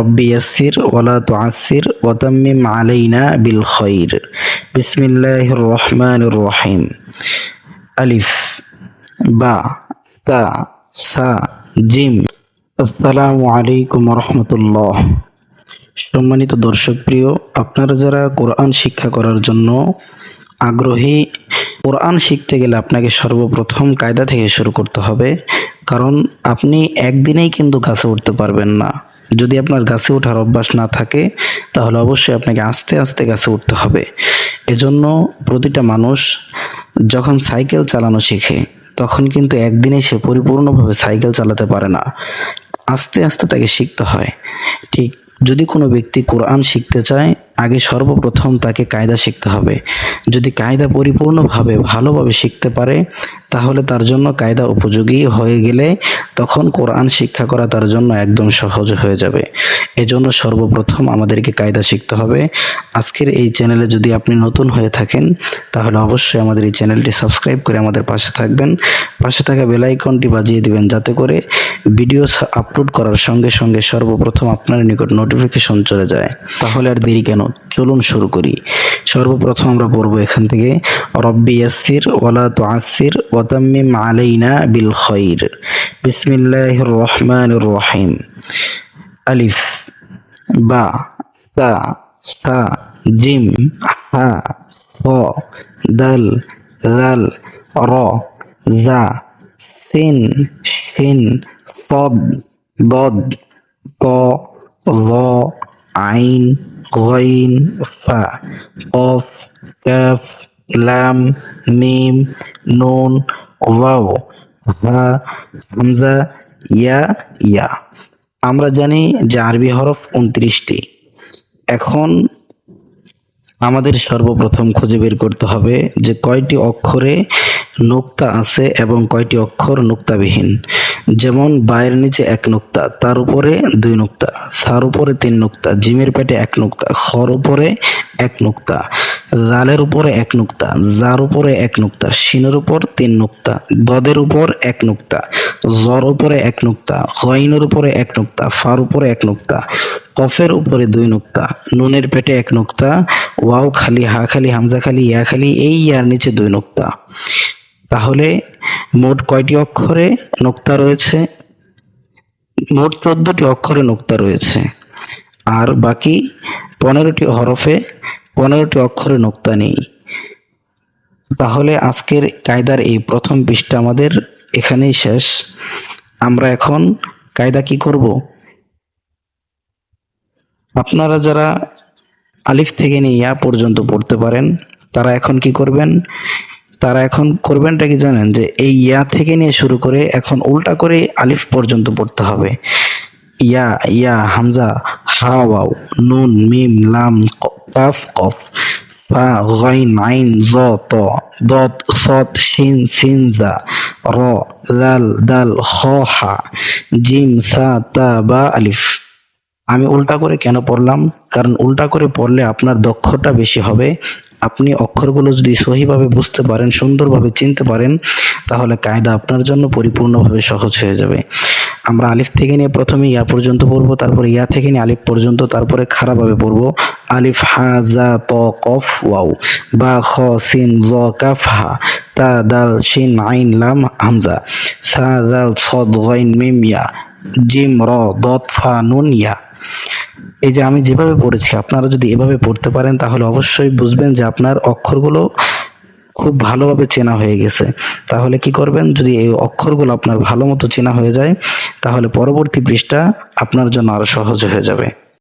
রব্বি ইয়াসির ওয়ালা তুআসির ওয়াতাম্মিম আলাইনা বিল খৈর বিসমিল্লাহির রহমানির রহিম। আলিফ, বা, তা, সা, জিম। আসসালামু আলাইকুম রহমতুল্লাহ। সম্মানিত দর্শক প্রিয়, আপনারা যারা কোরআন শিক্ষা করার জন্য আগ্রহী, কোরআন শিখতে গেলে আপনাকে সর্বপ্রথম কায়দা থেকে শুরু করতে হবে, কারণ আপনি একদিনেই কিন্তু গাছে উঠতে পারবেন না। যদি আপনার গাছে ওঠার অভ্যাস না থাকে, তাহলে অবশ্যই আপনাকে আস্তে আস্তে গাছে উঠতে হবে। এজন্য প্রতিটা মানুষ যখন সাইকেল চালানো শিখে, তখন কিন্তু একদিনে সে পরিপূর্ণভাবে সাইকেল চালাতে পারে না। আস্তে আস্তে তাকে শিখতে হয়। ঠিক যদি কোনো ব্যক্তি কোরআন শিখতে চায়, আগে সর্বপ্রথম তাকে কায়দা শিখতে হবে। যদি কায়দা পরিপূর্ণভাবে, ভালোভাবে শিখতে পারে তাহলে তার জন্য কায়দা উপযোগী হয়ে গেলে তখন কোরআন শিক্ষা করা তার জন্য একদম সহজ হয়ে যাবে। এজন্য সর্বপ্রথম আমাদেরকে কায়দা শিখতে হবে। আজকের এই চ্যানেলে যদি আপনি নতুন হয়ে থাকেন, তাহলে অবশ্যই আমাদের এই চ্যানেলটি সাবস্ক্রাইব করে আমাদের পাশে থাকবেন। পাশে থাকা বেল আইকনটি বাজিয়ে দিবেন যাতে করে ভিডিও আপলোড করার সঙ্গে সঙ্গে সর্বপ্রথম আপনার নিকট নোটিফিকেশন চলে যায়। তাহলে আর দেরি কেন? চলুন শুরু করি। সর্বপ্রথম আমরা পড়ব এখান থেকে, রব্বি ইয়াসির ওয়ালা তুআসির ওয়া তাম্মিম আলাইনা বিল খৈর বিসমিল্লাহির রহমানির রহিম। আলিফ, বা, তা সা জিম, হা, হ, দাল জাল র, জা, সিন সিন পদ বদ প র আইন, গইন, ফা, কফ কাফ লাম, মিম, নুন, ওয়াও, হা, হামজা, ইয়া ইয়া। আমরা জানি যে আরবি হরফ উনত্রিশটি। এখন আমাদের সর্বপ্রথম খুঁজে বের করতে হবে যে কয়টি অক্ষরে নোক্তা আছে এবং কয়টি অক্ষর নোক্তাবিহীন। যেমন বায়ের নিচে এক নোক্তা, তার উপরে দুই নোক্তা, সার উপরে তিন নোক্তা, জিমের পেটে এক নোক্তা, খর উপরে এক নোক্তা জালের উপরে এক নোক্তা, জার উপরে এক নোক্তা, শিনের উপর তিন নোক্তা দদের উপর এক নোক্তা জর উপরে এক নোক্তা গইনের উপরে এক নোক্তা, ফার উপরে এক নোক্তা, কফের উপরে দুই নোক্তা, নুনের পেটে এক নোক্তা, ওয়াও খালি, হা খালি, হামজা খালি, ইয়া খালি, এই ইয়ার নিচে দুই নোক্তা। তাহলে মোট কয়টি অক্ষরে নোক্তা রয়েছে? মোট চোদ্দটি অক্ষরে নোক্তা রয়েছে। আর বাকি পনেরোটি হরফে পনেরোটি অক্ষরে নোক্তা নেই। তাহলে আজকের কায়দার এই প্রথম পৃষ্ঠা আমাদের এখানেই শেষ। আমরা এখন কায়দা কি করব? আপনারা যারা আলিফ থেকে নিয়ে ইয়া পর্যন্ত পড়তে পারেন, তারা এখন কি করবেন? তারা এখন করবেনটা কি জানেন? যে এই ইয়া থেকে নিয়ে শুরু করে এখন উল্টা করে আলিফ পর্যন্ত পড়তে হবে। ইয়া ইয়া, হামজা হা ওয়াও, নুন, মিম, লাম কাফ, কফ, ফা, গাইন, আইন, জ, ত, দত সত শিন, সিন, জা। র, লাল, দাল, খ, হা, জিম, সা, তা, বা, আলিফ। আমি উল্টা করে কেন পড়লাম? কারণ উল্টা করে পড়লে আপনার দক্ষতা বেশি হবে। আপনি অক্ষরগুলো যদি সহিভাবে বুঝতে পারেন, সুন্দরভাবে চিনতে পারেন, তাহলে কায়দা আপনার জন্য পরিপূর্ণভাবে সহজ হয়ে যাবে। আমরা আলিফ থেকে নিয়ে প্রথমে ইয়া পর্যন্ত পড়ব, তারপরে ইয়া থেকে নিয়ে আলিফ পর্যন্ত, তারপরে খারাপভাবে পড়ব। আলিফ, হা, জা, ত, কফ, ওয়াও। বা, খ, সিন, জ, কাফ, হা। তা দাল শিন আইন লাম হামজা সা দাল সদ গইন মিম ইয়া, জিম র দত ফা নুন ইয়া। এই যে আমি যেভাবে পড়েছি, আপনারা যদি এভাবে পড়তে পারেন, তাহলে অবশ্যই বুঝবেন যে আপনার অক্ষরগুলো খুব ভালোভাবে চেনা হয়ে গেছে। তাহলে কি করবেন, যদি এই অক্ষরগুলো আপনার ভালো মতো চেনা হয়ে যায়, তাহলে পরবর্তী পৃষ্ঠা আপনার জন্য আরও সহজ হয়ে যাবে।